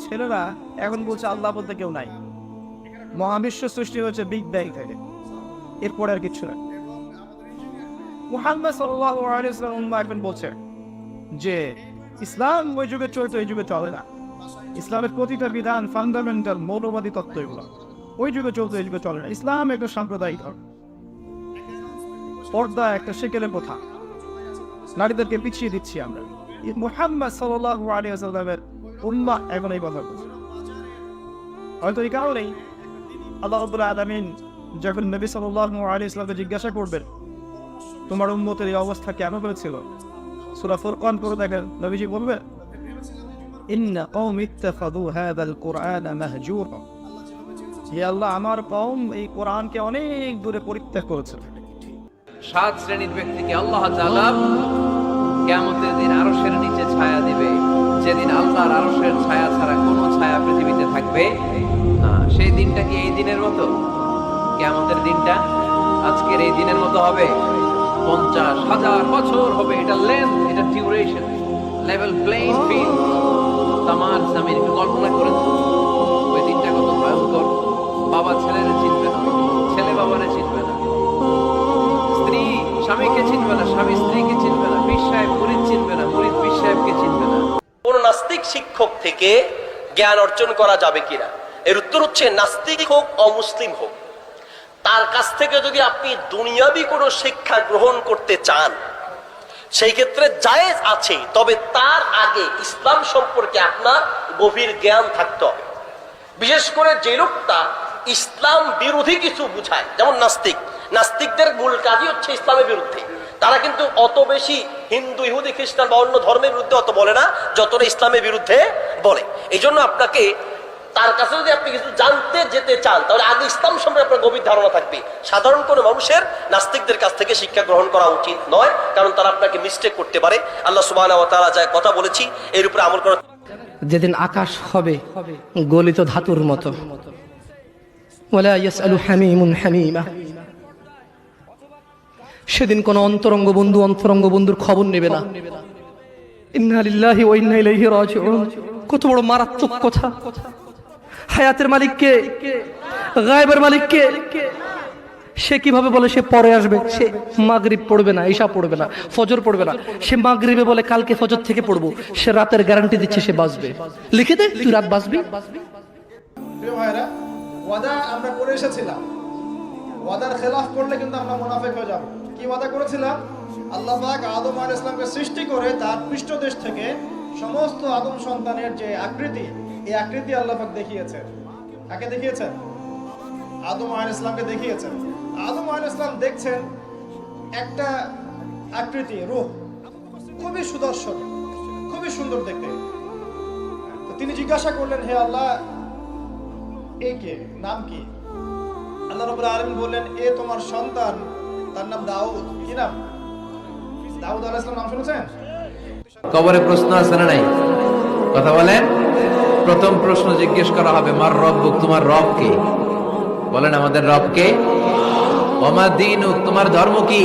ছেলেরা, এখন বলছে আল্লাহ বলতে কেউ নাই। মহাবিশ্ব সৃষ্টি হচ্ছে বিগ ব্যাং থেকে। এরপরে আর কিছু না। বলছে যে, ইসলাম ওই যুগে চলতো এই যুগে চলে না। ইসলামের প্রতিটা বিধান ফান্ডামেন্টাল মৌলবাদী তত্ত্ব এগুলো ওই যুগে চলতো এই যুগে চলে না। ইসলাম একটা সাম্প্রদায়িক ধর্ম। পর্দা একটা সেকেলে প্রথা। নারীদেরকে পিছিয়ে দিচ্ছি আমরা। মুহাম্মদ সাল্লাল্লাহু আলাইহি ওয়াসাল্লামের উম্মাহ এখন এই কথা বলছে হয়তো এই কারণেই আল্লাহ রাব্বুল আলামিন যখন নবী আলাইহি ওয়াসাল্লামকে জিজ্ঞাসা করবেন, তোমার উম্মতের এই অবস্থা কেন হয়েছিল? সূরা ফুরকান করে দেখেন নবীজি বলবেন, ইন্না কওমি ইত্তাখাযু হাযাল কুরআনা মাহজুরা। হে আল্লাহ, আমার কওম এই কোরআনকে অনেক দূরে পরিত্যাগ করেছে। সাত শ্রেণির ব্যক্তিকে আল্লাহ তাআলা কিয়ামতের দিন আরশের নিচে ছায়া দিবে। যেদিন আল্লাহর আরশের ছায়া ছাড়া কোনো ছায়া পৃথিবীতে থাকবে না। সেই দিনটা কি এই দিনের মতো? কিয়ামতের দিনটা আজকের এই দিনের মতো হবে। পঞ্চাশ হাজার বছর হবে। এটা লেন্থ এটা ডিউরেশন লেভেল প্লেইং ফিল্ড তামার জামিন কল্পনা করেন। ওই দিনটা কত ভয়ঙ্কর। বাবা ছেলেরে চিনবে না। ছেলে বাবারে চিনবে না। স্ত্রী স্বামীকে চিনবে না। স্বামী স্ত্রীকে কোন নাস্তিক শিক্ষক থেকে জ্ঞান অর্জন করা যাবে কিনা? এর উত্তর হচ্ছে নাস্তিক হোক, অমুসলিম হোক। তার কাছ থেকে যদি আপনি দুনিয়াবি কোনো শিক্ষা গ্রহণ করতে চান, সেই ক্ষেত্রে জায়েজ আছে, তবে তার আগে ইসলাম সম্পর্কে আপনার গভীর জ্ঞান থাকতে হবে। বিশেষ করে যে লোকটা ইসলাম বিরোধী কিছু বুঝায়, যেমন নাস্তিক। নাস্তিকদের মূল কাজই হচ্ছে ইসলামের বিরুদ্ধে। তারা কিন্তু অত বেশি হিন্দু, ইহুদি, খ্রিস্টান বা অন্য ধর্মের বিরুদ্ধে অত বলে না, যতটা ইসলামের বিরুদ্ধে বলে। এই জন্য আপনাকে তার কাছে যদি আপনি কিছু জানতে যেতে চান, তাহলে আগে ইসলাম সম্পর্কে আপনার গভীর ধারণা থাকবে। সাধারণ কোনো মানুষের নাস্তিকদের কাছ থেকে শিক্ষা গ্রহণ করা উচিত নয়, কারণ তারা আপনাকে মিস্টেক করতে পারে। আল্লাহ সুবাহ যা কথা বলেছি, এর উপরে আমল করা যেদিন আকাশ হবে, গলিত ধাতুর মতো। হামিমুন হামিমা। সেদিন কোন অন্তরঙ্গ বন্ধু অন্তরঙ্গ বন্ধুর খবর নেবে না। কত বড় মারাত্মক কথা। হায়াতের মালিককে, গায়েবের মালিককে, সে কীভাবে বলে সে পরে আসবে? সে মাগরিব পড়বে না, ঈশা পড়বে না, ফজর পড়বে না। সে মাগরিবে বলে কালকে ফজর থেকে পড়ব। সে রাতের গ্যারান্টি দিচ্ছে সে বাঁচবে। লিখে দে, তুই রাত বাঁচবি? ওয়াদা আমরা করে এসেছিলাম। ওয়াদার খেলাফ করলে কিন্তু আমরা মুনাফেক হয়ে যাব। কি ওয়াদা করেছিলাম আল্লাহ আদম আলাইহিস ইসলামকে সৃষ্টি করে তার পৃষ্ঠদেশ থেকে সমস্ত আদম সন্তানের যে আকৃতি, এই আকৃতি আল্লাহ পাক দেখিয়েছেন। কাকে দেখিয়েছেন? আদম আলাইহিস ইসলামকে দেখিয়েছেন। আদম আলাইহিস ইসলাম দেখছেন একটা আকৃতি রূহ খুবই সুদর্শন, খুবই সুন্দর দেখতে। তিনি জিজ্ঞাসা করলেন, হে আল্লাহ, এ কে? নাম কি? আল্লাহ রাব্বুল আলামিন বললেন, এ তোমার সন্তান তার নাম দাউদ। কি নাম? দাউদ আলাইহিস সালাম, নাম শুনেছেন? কবরে প্রশ্ন আছে না নাই? কথা বলেন। প্রথম প্রশ্ন জিজ্ঞেস করা হবে, মার রব তোমার রব কে? বলেন, আমাদের রব কে? ওমা দিন তোমার ধর্ম কি?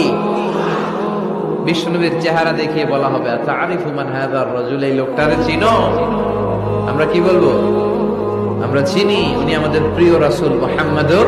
বিষ্ণুবীর চেহারা দেখিয়ে বলা হবে আচ্ছা আরিফ মান হাদার রজুল? এই লোকটারে চিনো? আমরা কি বলব? আমরা চিনি, উনি আমাদের প্রিয় রাসূল মুহাম্মদুর